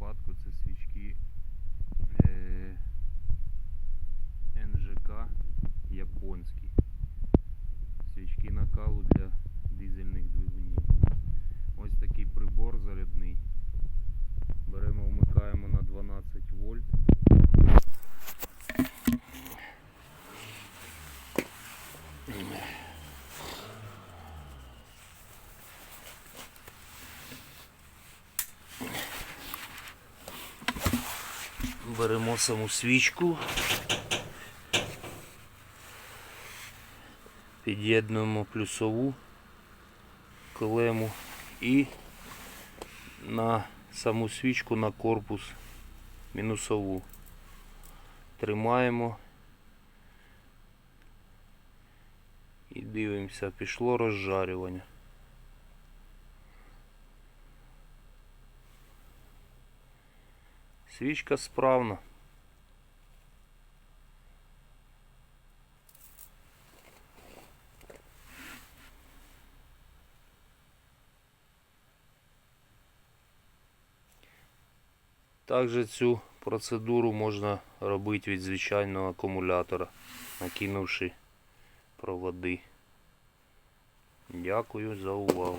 випадку це свічки е, НЖК японські. Свічки накалу для дизельних двигунів. Ось такий прибор зарядний. Беремо, вмикаємо на 12 вольт. Mm-hmm. Беремо саму свічку. Під'єднуємо плюсову клему і на саму свічку на корпус мінусову. Тримаємо і дивимося, пішло розжарювання. Свічка справна. Також цю процедуру можна робити від звичайного акумулятора, накинувши проводи. Дякую за увагу.